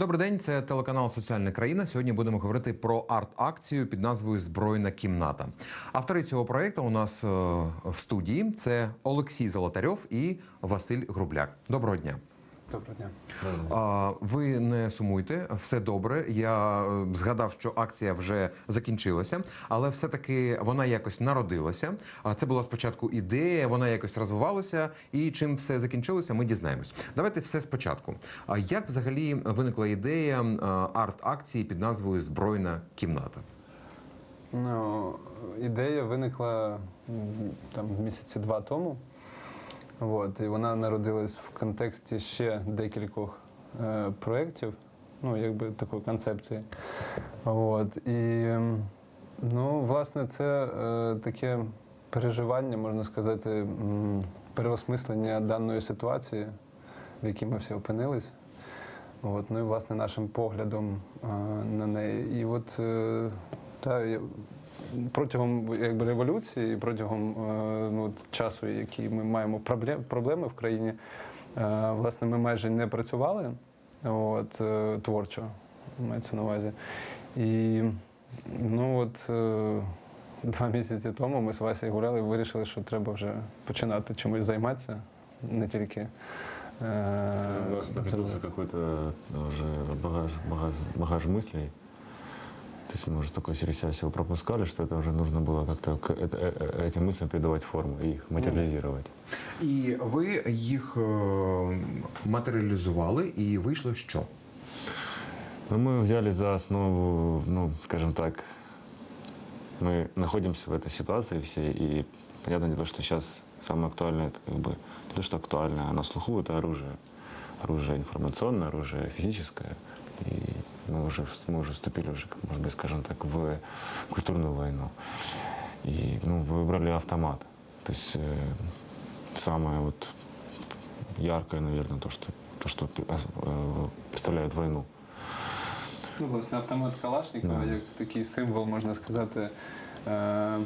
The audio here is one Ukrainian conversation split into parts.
Добрий день, це телеканал Соціальна країна. Сьогодні будемо говорити про арт-акцію під назвою Збройна кімната. Автори цього проекту у нас е, в студії це Олексій Золотарьов і Василь Грубляк. Доброго дня. Доброго дня. А, Ви не сумуйте, все добре. Я е, згадав, що акція вже закінчилася, але все-таки вона якось народилася. А це була спочатку ідея, вона якось розвивалася, і чим все закінчилося, ми дізнаємось. Давайте все спочатку. А як взагалі виникла ідея е, арт-акції під назвою Збройна кімната? Ну, ідея виникла там місяці два тому. От, і вона народилась в контексті ще декількох е, проєктів, ну, якби такої концепції. От, і ем, ну, власне, це е, таке переживання, можна сказати, переосмислення даної ситуації, в якій ми всі опинились. От, ну і власне нашим поглядом е, на неї. І от е, та, протягом якби, революції, протягом е, ну, часу, який ми маємо проблеми в країні, е, власне, ми майже не працювали от, е, творчо, мається на увазі. І ну от. Два місяці тому ми з Васею гуляли і вирішили, що треба вже починати чимось займатися, не тільки. У вас накопился какой-то уже багаж, багаж, багаж мыслей. То есть мы уже такой через себя всего пропускали, что это уже нужно было как-то к- это- э- э- этим мыслям придавать форму и их материализировать. І ви їх е, матеріалізували, і вийшло що? Но мы взяли за основу, ну, скажем так, мы находимся в этой ситуации все, и понятное дело, что сейчас самое актуальное, это как бы не то, что актуальное, а на слуху это оружие. Оружие информационное, оружие физическое. И мы уже, мы уже вступили, уже, как, может быть, скажем так, в культурную войну. И ну, выбрали автомат. То есть э, самое вот яркое, наверное, то, что, то, что э, представляет войну. Ну, власне, автомат Калашникова, Да. як такий символ, можна сказати, е-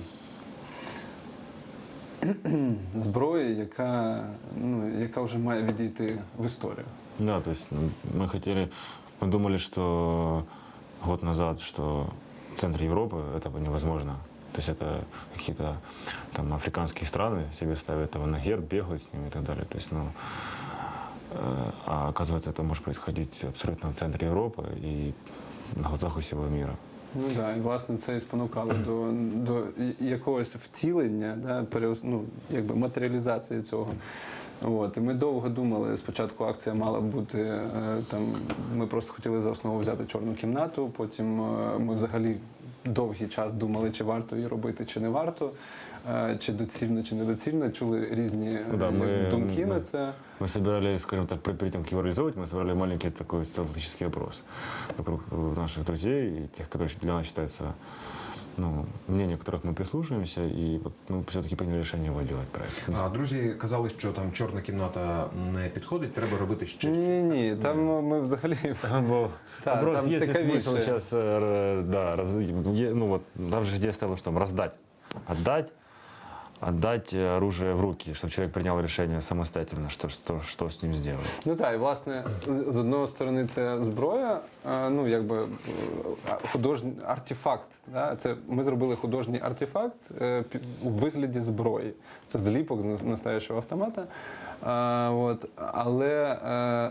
зброї, яка, ну, яка вже має відійти в історію. Да, то есть ну, мы хотели, мы думали, что год назад, что в центре Европы этого невозможно. То есть это какие-то там африканские страны себе ставят его на герб, бегают с ними и так далее. То есть, ну, э, а оказывается, это может происходить абсолютно в центре Европы и на глазах у всего мира. Ну да, і власне це і спонукало до, до і- якогось втілення, да, переос- ну, якби матеріалізації цього. От, і ми довго думали. Спочатку акція мала бути е, там. Ми просто хотіли за основу взяти чорну кімнату. Потім е, ми взагалі довгий час думали, чи варто її робити, чи не варто, е, чи доцільно, чи недоцільно. Чули різні Ну да, е, ми- думки ми- на це. Мы собирали, скажем так, перед тем, как его реализовывать, мы собрали маленький такой социологический опрос вокруг э, наших друзей и тех, которые для нас считаются, ну, мнение которых мы прислушиваемся, и вот, ну, все-таки приняли решение его делать проект. А друзі казали, що там чорна кімната не підходить, треба робити ще щось. Ні, ні, там ми взагалі Там был Да, вопрос, там есть ли цікавіше. смысл сейчас, э, да, раз, ну вот, там же где стояло, что там раздать, отдать, отдать э, оружие в руки, чтобы человек принял решение самостоятельно, что, что, что с ним сделать. Ну так, і власне, з одного сторони, це зброя, ну якби художній артефакт. Да? Це ми зробили художній артефакт е, у вигляді зброї. Це зліпок з нас- настоящого автомата. От, але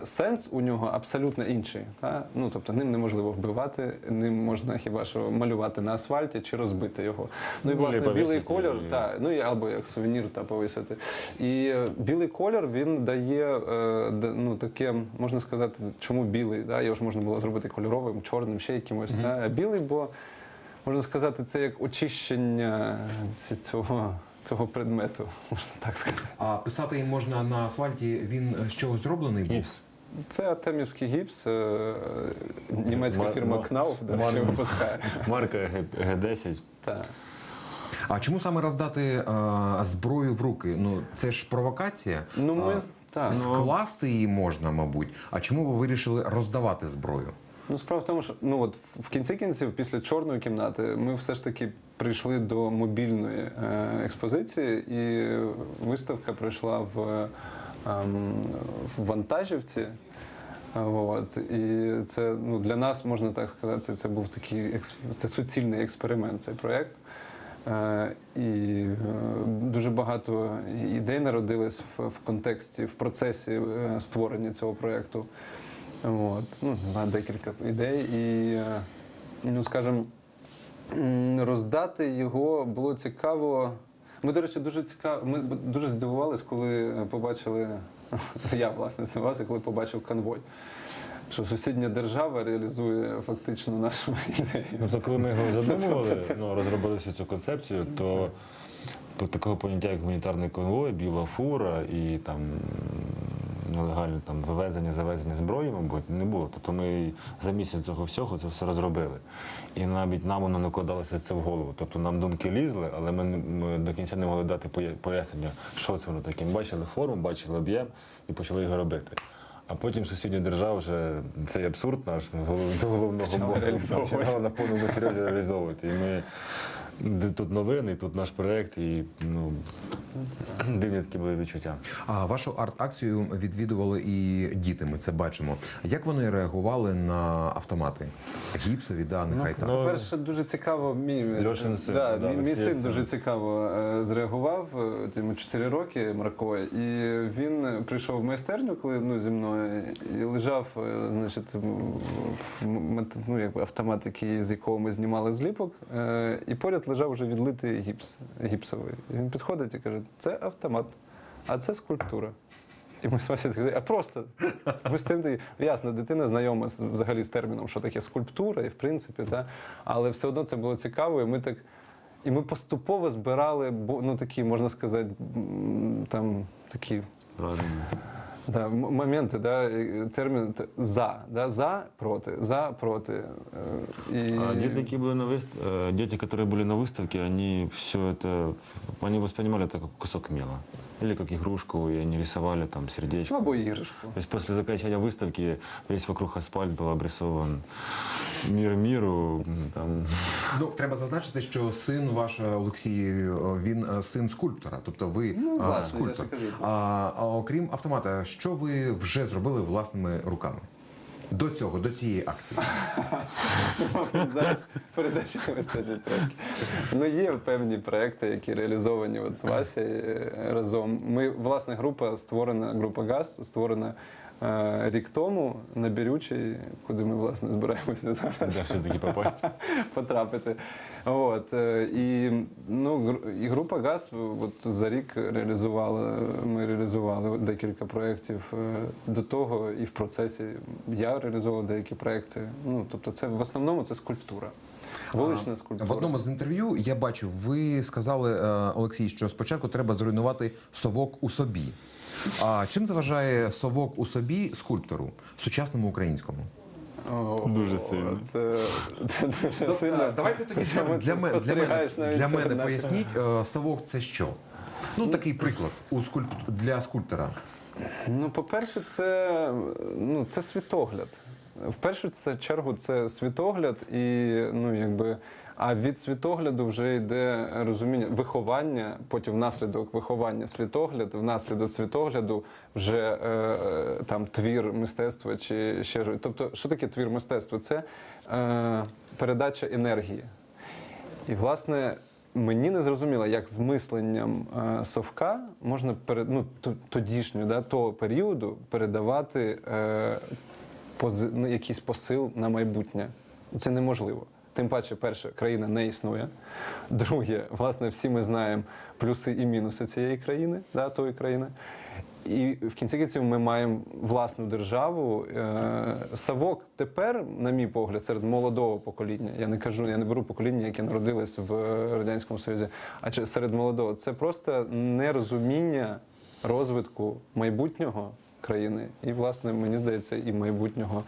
е, сенс у нього абсолютно інший. Та? Ну, тобто ним неможливо вбивати, ним можна хіба що малювати на асфальті чи розбити його. Ну і власне білий кольор, та, ну і або як сувенір та повісити. І е, білий колір він дає е, ну, таке, можна сказати, чому білий? Да? Його ж можна було зробити кольоровим, чорним, ще якимось. Да? А білий, бо можна сказати, це як очищення цього, цього предмету, можна так сказати. А писати їм можна на асфальті. Він з чого зроблений був? Це артемівський гіпс, е, німецька Мар- фірма Knauf, до речі, мар- випускає. Марка Г- Г10. Так. А чому саме роздати е, зброю в руки? Ну це ж провокація. Ну, ми, А, так, ну, Скласти її можна, мабуть. А чому ви вирішили роздавати зброю? Ну, справа в тому, що ну от в кінці кінців, після чорної кімнати, ми все ж таки прийшли до мобільної е, експозиції, і виставка пройшла в, ем, в вантажівці. От. І це ну, для нас, можна так сказати, це був такий це суцільний експеримент, цей проєкт. Е, і е, дуже багато ідей народилось в, в контексті, в процесі е, створення цього проєкту. От. Ну, на декілька ідей. І, е, ну, скажімо, роздати його було цікаво. Ми, до речі, дуже цікаво. Ми дуже здивувалися, коли побачили. Я власне здивувався, коли побачив конвой. Що сусідня держава реалізує фактично нашу ідею. Ну, то коли ми його задумували, ну, розробили всю цю концепцію, то такого поняття, як гуманітарний конвой, біла фура і там нелегальне там вивезення, завезення зброї, мабуть, не було. Тобто ми за місяць цього всього це все розробили. І навіть нам воно не вкладалося це в голову. Тобто нам думки лізли, але ми, ми до кінця не могли дати пояснення, що це воно таке. Ми бачили форму, бачили об'єм і почали його робити. А потім сусідня держава вже цей абсурд наш до головного боса реалізовувати. на повному серйозі реалізовувати. І ми тут новини, тут наш проект, і ну, дивні такі були відчуття. А вашу арт-акцію відвідували і діти. Ми це бачимо. Як вони реагували на автомати? Гіпсові, да, нехай так. ну, По-перше, дуже цікаво. Мій, Льошин син, да, да, мій, мій син дуже цікаво е, зреагував. е, Йому 4 роки Марко, і він прийшов в майстерню, коли ну, зі мною, і лежав, е, значить, ну, якби автомат, який, з якого ми знімали зліпок, е, і поряд лежав вже відлитий гіпс гіпсовий. І він підходить і каже: це автомат, а це скульптура. І ми з Васі такі, а просто ми з тим такі, ясно, дитина знайома взагалі з терміном, що таке скульптура, і в принципі, та, але все одно це було цікаво, і ми так. І ми поступово збирали бо- ну, такі, можна сказати, там такі Правильно. да, м- моменти, да, і термін т- за, да, за, проти, за, проти. е, І... А дети, которые были на выставке, дети, которые были на выставке, они все это, они воспринимали это как кусок мела. Или как игрушку, и они рисовали там Ну, сердечко. або іграшку. То есть после заканчивания выставки весь вокруг асфальт был обрисован мир миру. м, Там, Ну, треба зазначити, що син ваш е, Олексій, е, він е, син скульптора, тобто ви Ну, е, власне, я скульптор. ж і кажу. А, а окрім автомата, що ви вже зробили власними руками? До цього, до цієї акції. Зараз передачі вистачить трохи. Ну, є певні проекти, які реалізовані от з Васі разом. Ми, власне, група створена, група ГАЗ створена е, рік тому на Бірючій, куди ми, власне, збираємося зараз да, все-таки попасть. потрапити. От, е, і, ну, і група ГАЗ от за рік реалізувала, ми реалізували декілька проєктів е, до того, і в процесі я реалізовував деякі проєкти. Ну, тобто, це в основному це скульптура. Вулична скульптура. В одному з інтерв'ю я бачив, ви сказали, е, Олексій, що спочатку треба зруйнувати совок у собі. А чим заважає совок у собі скульптору, сучасному українському? О, Дуже сильно. Це, це дуже сильно. Давайте тоді для ти мене, для мене, для мене поясніть, е, совок це що? Ну, такий приклад у скульп... для скульптора. Ну, по-перше, це, ну, це світогляд. В першу чергу це світогляд, і ну якби. А від світогляду вже йде розуміння виховання, потім внаслідок виховання світогляд, внаслідок світогляду вже е, там твір мистецтва чи ще. Тобто, що таке твір мистецтва? Це е, передача енергії. І, власне, мені не зрозуміло, як з мисленням е, совка можна перед, ну, т- тодішнього да, того періоду передавати е, пози, ну, якийсь посил на майбутнє. Це неможливо. Тим паче, перше, країна не існує. Друге, власне, всі ми знаємо плюси і мінуси цієї країни, да, тої країни. І в кінці кінців ми маємо власну державу. Е, Савок тепер, на мій погляд, серед молодого покоління. Я не кажу, я не беру покоління, яке народилось в радянському союзі, а серед молодого. Це просто нерозуміння розвитку майбутнього країни, і власне мені здається, і майбутнього,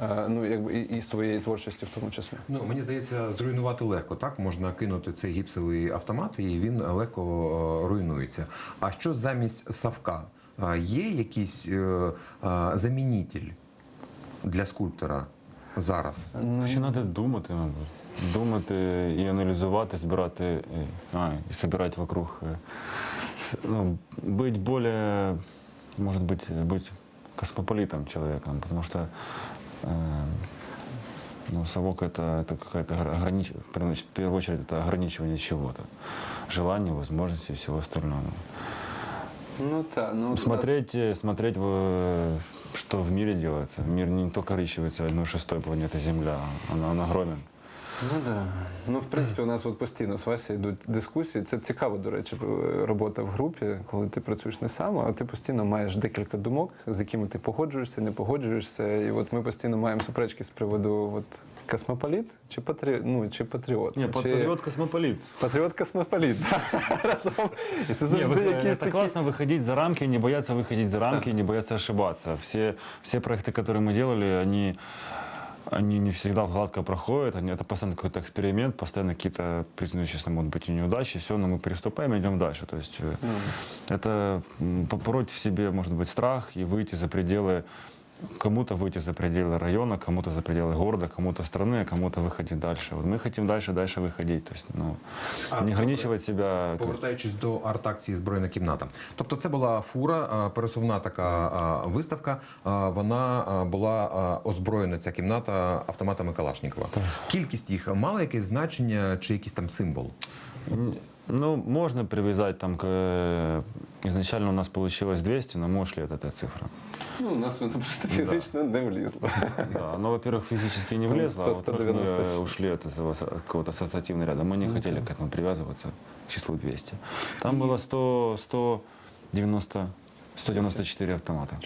е, ну якби і, і своєї творчості, в тому числі. Ну, мені здається, зруйнувати легко. Так можна кинути цей гіпсовий автомат, і він легко е, руйнується. А що замість Савка? Є якийсь е, е, замінитель для скульптора зараз? Ще треба думати, мабуть. Думати і аналізувати, збирати, е, а, і собирати вокруг. е, Ну, быть более, может быть, быть космополитом человеком, потому что э, ну, совок это, это какая-то огранич... в первую очередь это ограничивание чего-то, желаний, возможностей и всего остального. Ну так, ну от у нас- Смотреть, э, смотреть, в- что в мире делается. Мир не только ограничивается одной шестой планеты Земля, он, он огромен. Ну да. Ну, в принципі, у нас от постійно з Васі йдуть дискусії. Це цікаво, до речі, е, робота в групі, коли ти працюєш не сам, а ти постійно маєш декілька думок, з якими ти погоджуєшся, не погоджуєшся. І от ми постійно маємо суперечки з приводу от, космополіт чи, патрі... ну, чи патріот. Не, чи... патриот космополит. Патріот космополіт. да, Разом. І це Не, завжди вы- якісь это такі... классно выходить за рамки, не бояться выходить за рамки, не бояться ошибаться. Все, все проекты, которые мы делали, они, они не всегда гладко проходят, они, это постоянно какой-то эксперимент, постоянно какие-то, признаюсь честно, могут быть и неудачи, все, но мы приступаем и идем дальше. То есть э, это м, побороть в себе, может быть, страх и выйти за пределы Кому-то выйти за пределы района, кому-то за пределы города, кому-то страны, а кому-то выходить дальше. Вот мы хотим дальше, дальше выходить. То есть, ну, А, не добре. ограничивать себя. Повертаючись до арт-акції Збройна кімната. Тобто це була фура, а, пересувна така а, виставка. А, Вона а, була а, озброєна ця кімната автоматами Калашникова. Кількість їх мала якесь значення чи якийсь там символ? М, Ну, можно привязать там к... э, Изначально у нас получилось 200, но мы ушли от этой цифры. Ну, у нас воно просто фізично не влізло. Да, оно, во-первых, физически не влезло, а во-вторых, 196. мы ушли от этого со- какого-то ассоциативного ряда. Мы не хотели к этому привязываться, к числу 200. Там было 100, 190, 194 автомата.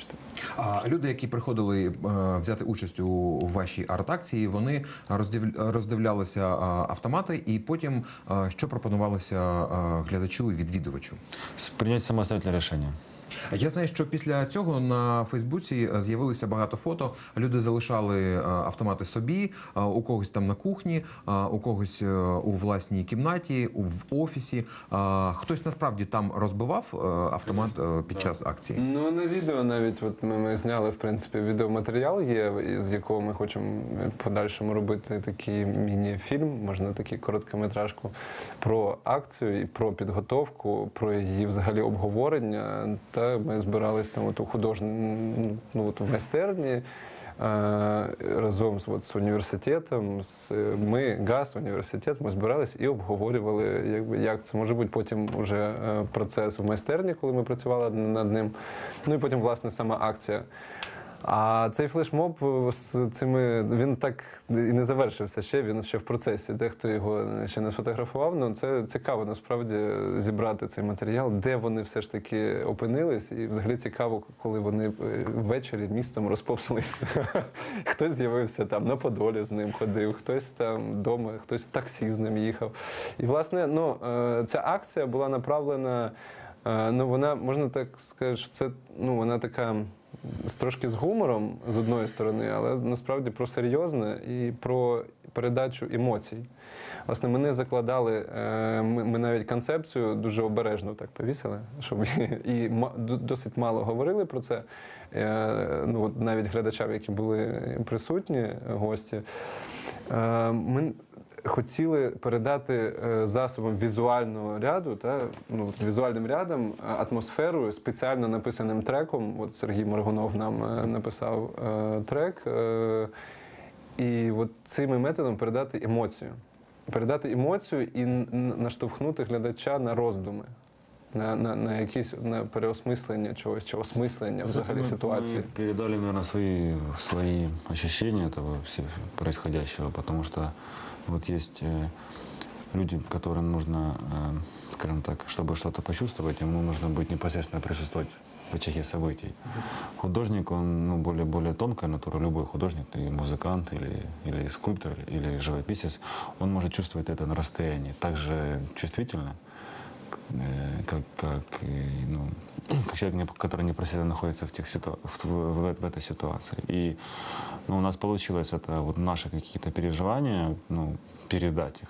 А люди, які приходили е, взяти участь у, вашій арт-акції, вони роздив- роздивлялися а, автомати, і потім а, що пропонувалося глядачу і відвідувачу. Принять самостоятельное решение. Я знаю, що після цього на Фейсбуці е, з'явилися багато фото. Люди залишали е, автомати собі, е, у когось там на кухні, у когось у власній кімнаті, в офісі. Хтось насправді там розбивав автомат під час акції. Ну, на відео навіть от ми, ми зняли, в принципі, відеоматеріал є, з якого ми хочемо в подальшому робити такий міні-фільм, можна такий короткометражку про акцію і про підготовку, про її взагалі обговорення. Та ми збирались там от у художню ну, майстерні. е, Разом з, от, з університетом, з ми, ГАЗ, університет, ми збирались і обговорювали, якби, як це може бути потім уже е, процес в майстерні, коли ми працювали над ним. Ну і потім, власне, сама акція. А цей флешмоб е, з цими він так і не завершився ще. Він ще в процесі. Дехто його ще не сфотографував. Ну це цікаво насправді зібрати цей матеріал, де вони все ж таки опинились. І взагалі цікаво, коли вони е, ввечері містом розповзлися. Хтось з'явився там на Подолі з ним ходив, хтось там вдома, хтось в таксі з ним їхав. І власне, ну е, ця акція була направлена. Е, Ну, вона можна так сказати, що це ну вона така трошки з гумором з одної сторони, але насправді про серйозне і про передачу емоцій. Власне, ми не закладали, е, ми, навіть концепцію дуже обережно так повісили, щоб і досить мало говорили про це. Е, Ну, навіть глядачам, які були присутні, гості. Е, Ми хотіли передати е, засобом візуального ряду, та, ну, от візуальним рядом, е, атмосферою, спеціально написаним треком. От Сергій Моргунов нам е, написав е, трек. е, І от цим методом передати емоцію. Передати емоцію і н- н- наштовхнути глядача на роздуми, на, на, на якісь на переосмислення чогось, чи осмислення взагалі Мы- ситуації. Мы передали, наверное, свои, свои ощущения этого все происходящего, потому что вот есть э, люди, которым нужно, э, скажем так, чтобы что-то почувствовать, ему нужно быть непосредственно присутствовать в очаге событий. Художник, он ну, более, более тонкая натура, любой художник, и музыкант, или, или скульптор, или живописец, он может чувствовать это на расстоянии. Также чувствительно, э, Как, как, и, ну, как человек, который непосредственно находится в, тех ситуа- в, в- в этой ситуации. И ну, у нас получилось это вот наши какие-то переживания, ну, передать их.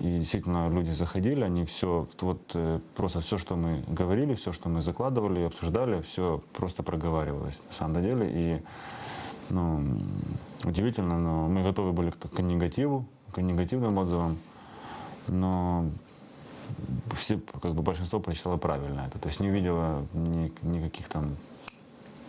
И действительно люди заходили, они все, вот э, просто все, что мы говорили, все, что мы закладывали, обсуждали, все просто проговаривалось на самом деле. И ну, удивительно, но мы готовы были к, к негативу, к негативным отзывам, но все, как бы большинство прочитало правильно это. То есть не увидело ни- никаких там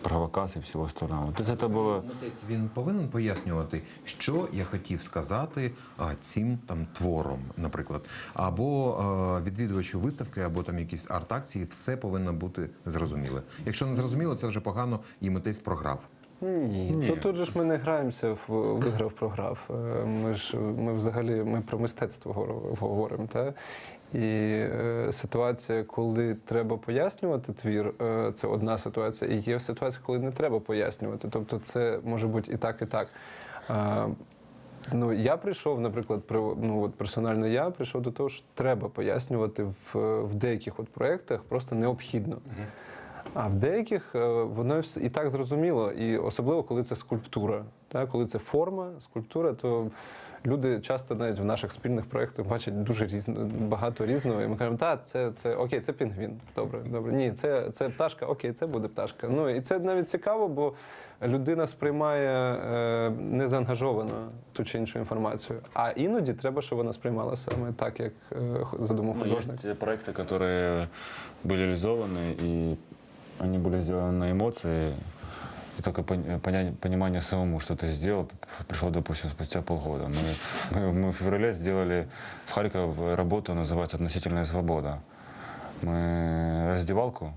провокаций, всего остального. То есть это было... Митець він повинен пояснювати, що я хотів сказати а, цим там твором, наприклад, або а, відвідувачу виставки, або там якісь арт-акції, все повинно бути зрозуміле. Якщо не зрозуміло, це вже погано, і митець програв. Ні, Ні. То тут же ж ми не граємося в виграв, програв. Е, Ми ж ми взагалі ми про мистецтво говоримо. Та? І е, ситуація, коли треба пояснювати твір, е, це одна ситуація. І є ситуація, коли не треба пояснювати. Тобто це може бути і так, і так. Е, Ну, я прийшов, наприклад, при, ну, от персонально я прийшов до того, що треба пояснювати в, в деяких от проєктах просто необхідно. А в деяких е, воно вс- і так зрозуміло, і особливо коли це скульптура. Так? Коли це форма, скульптура, то люди часто навіть в наших спільних проєктах бачать дуже різно, багато різного. І ми кажемо, так, це, це окей, це пінгвін. Добре, добре. Ні, це, це пташка, окей, це буде пташка. Ну і це навіть цікаво, бо людина сприймає е, незаангажовано ту чи іншу інформацію. А іноді треба, щоб вона сприймала саме так, як е, х- задумав Ну, художник. есть проекты, которые были реализованы, и они были сделаны на эмоции, и только пон- поня- понимание самому, что ты сделал, пришло, допустим, спустя полгода. Мы, мы, мы в феврале сделали в Харьков работу, называется «Относительная свобода». Мы раздевалку,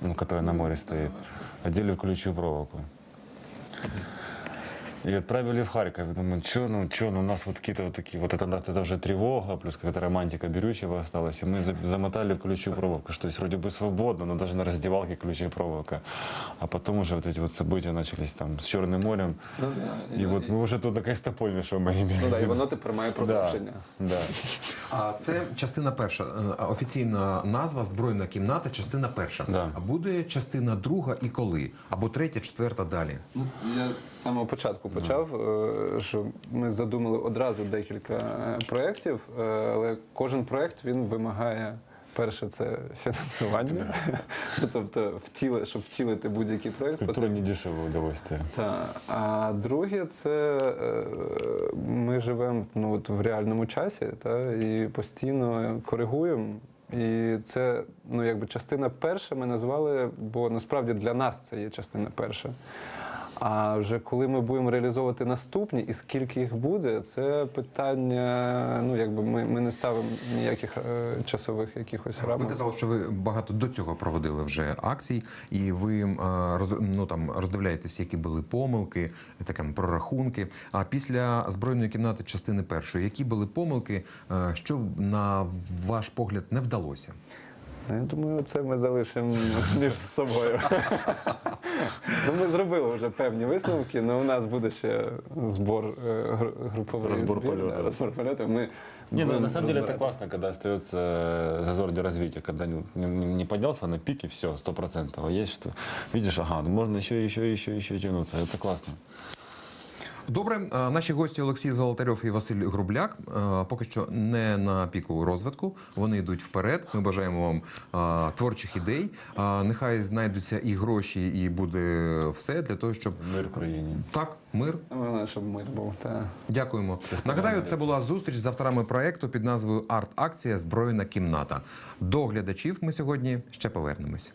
ну, которая на море стоит, одели в ключевую проволоку. И отправили в Харьков. Я думаю, что, ну, что, ну, у нас вот какие-то вот такие, вот это, это уже тревога, плюс какая-то романтика берючего осталась. И мы за- замотали в ключевую проволоку, что есть вроде бы свободно, но даже на раздевалке ключевая проволока. А потом уже вот эти вот события начались там с Черным морем. Ну, да, И вот мы уже тут такая стопольня, що ми имеем. Ну, да, і воно тепер має да, продовження. да. А це частина перша. Е, Офіційна назва збройна кімната, частина перша. Да. А буде частина друга і коли? Або третя, четверта далі. Ну, я з самого початку почав, е, що ми задумали одразу декілька е, проєктів, е, але кожен проєкт він вимагає. Перше, це фінансування. Ну, тобто, втіли, щоб втілити будь-який проєкт, Культура не дешевое удовольствие. та, а друге, це ми живемо ну, от в реальному часі та, і постійно коригуємо. І це ну, якби частина перша ми назвали, бо насправді для нас це є частина перша. А вже коли ми будемо реалізовувати наступні і скільки їх буде, це питання. Ну якби ми, ми не ставимо ніяких е, часових якихось Ви рамок. казали, що ви багато до цього проводили вже акцій, і ви а, роз, ну, там, роздивляєтесь, які були помилки, таке прорахунки. А після збройної кімнати частини першої, які були помилки, е, що на ваш погляд не вдалося? Ну, я думаю, це ми залишимо між собою. ну, ми зробили вже певні висновки, але у нас буде ще збор е, гру- груповий Розбор збір, польоту. да, розбор польоту. Ми Не, ну будемо на самом деле это розбиратись. классно, когда остается э, зазор для развития, когда не, не- не поднялся на пике, все, сто процентов. А есть что, видишь, ага, ну можно еще, еще, еще, еще тянуться. Это классно. Добре, е, наші гості Олексій Золотарьов і Василь Грубляк е, поки що не на піку розвитку. Вони йдуть вперед. Ми бажаємо вам е, творчих ідей. Нехай знайдуться і гроші, і буде все для того, щоб Мир в Украине. так, мир. Головне, щоб мир був. Та. Дякуємо. Система Нагадаю, це була зустріч з авторами проекту під назвою Арт-акція Збройна кімната. До глядачів ми сьогодні ще повернемось.